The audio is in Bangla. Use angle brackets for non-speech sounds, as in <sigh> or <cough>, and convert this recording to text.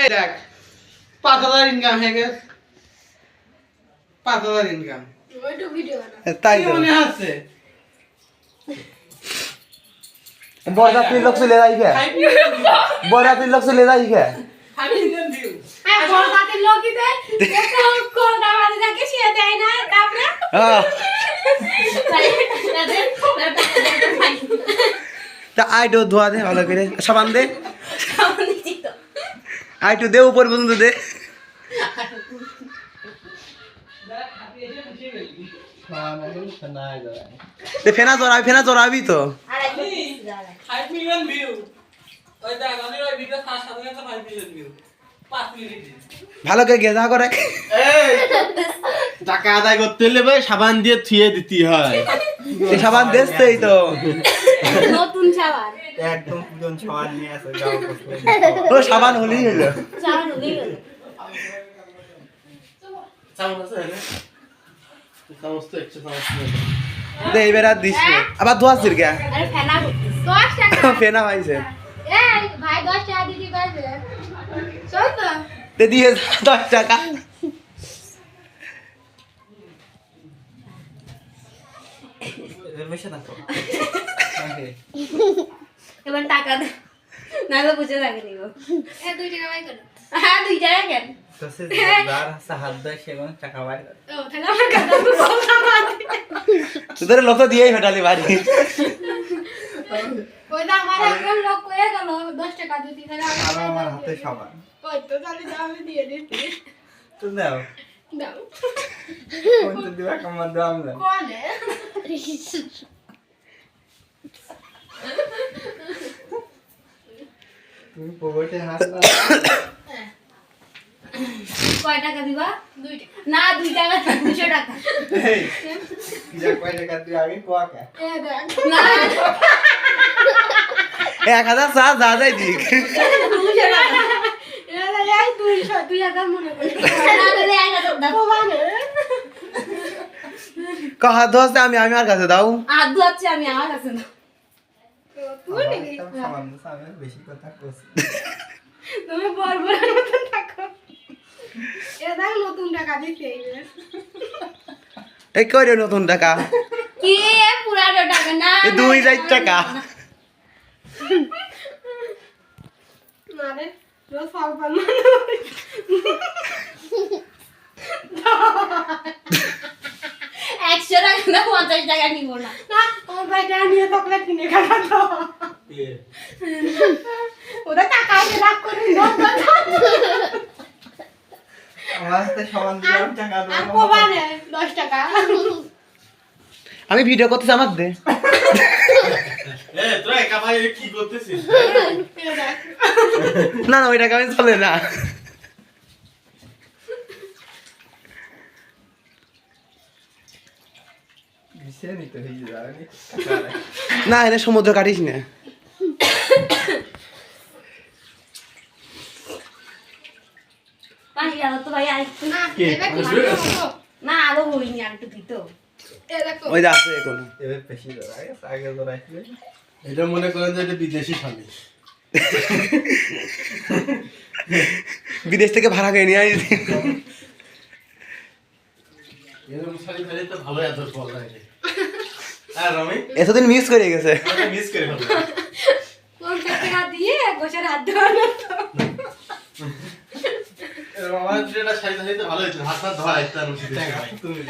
এই দেখ পাঁচ হাজার ইনকাম হয়ে গেছে। পাঁচ হাজার ইনকাম বানা তাই মনে হচ্ছে বরযাত্রীর লোক চলে যাই বরযাত্রীর চলে যাই হ্যাঁ না তারপরে হ্যাঁ। ধোয়া দে ভালো করে। সাবান দে। আইটো দে উপর পর্যন্ত দে। ফেনা জড়াবি ফেনা জড়াবি তো। ভালো করে গেজা করে। টাকা আদায় করতে হলে ভাই সাবান দিয়ে থুয়ে দিতে হয়। সাবান দেশতেই তো। নতুন সাবান। একদম পুজন সমান নিয়ে আসে যাও ও সাবান হলেই হলো। সাবান হয়ে তো আর দিস নে। আবার ধোয়াছিস কে আরে ফেনা দশ টাকা। <laughs> ফেনা পাইছে এই ভাই দশ টাকা তো। তে দিয়ে দশ <laughs> এবার টাকা দে। নাহলে বুঝে থাকে নিব। এ দুই টাকা বাই করো। হ্যাঁ দুই টাকা কেন? তো সে যার হাতে হাত দেয় সেগুলো টাকা বাইর করে। ও তাহলে আমার কথা তো বললাম তোদের লোক তো দিয়েই ফেটালি বাড়ি। ওই আমার একজন লোক কয়ে গেল দশ টাকা দিতি তাহলে আমার হাতে সাবান ওই তো তাহলে আমি দিয়ে দিচ্ছি তো দাও। দাও। কোন তো দিবা কামার দাম দাও। কোনে তুমি পকেটে হাত দাও কয় টাকা দিবা? দুই না দুই টাকা দুশো টাকা। কয় টাকা তুই আগে কোয়া এ দেখ। না। এক হাজার যা যাই দিক। দুশো টাকা। এ দেখ, এই দুইশো দুই হাজার করি। না দিলে এক হাজার দাও। ক হাত ধোয়াছে আমি আমি আর কাছে দাও। হাত ধোয়াচ্ছি আমি আমার কাছে না তুই দিছে, বেশি কথা কইছি। তুমি বলব নতুন টাকা এ দেখ নতুন টাকা দিতে এই করে নতুন টাকা? কি পুরানো টাকা? না দুই হাজার টাকা। মারে রোজ ফাল ফাল একশো টাকা না পঞ্চাশ টাকা নিব না। না আমার নিয়ে চকলেট কিনে ওটা টাকা আছে রাগ করে আমি ভিডিও করতেছি আমার দে। তোরা কি করতেছিস? না না ওই টাকা আমি চলে না দিছে নিতে হয়ে যাবে না এনে সমুদ্র কাটিস না পাঁচ গেল তো ভাই আরেকটু না কে? এবার কি আসবে? মারবো? না আরও হইনি আরেকটু দিত। এ দেখো। ওই আছে কোনো এবার বেশি ধরা গেছে আগে ধরা আসলে এটা মনে করেন যে এটা বিদেশি স্বামী বিদেশ থেকে ভাড়া করে নিয়ে আসি এরকম শাড়ি ফেলে এতদিন মিস করে গেছে। মিস করে দিয়ে এক হাত ধোয়ানো তো আমার যেটা শাড়ি শাড়িতে ভালো হয়েছে হাত হাত ধোয়া একটা আমি তুমি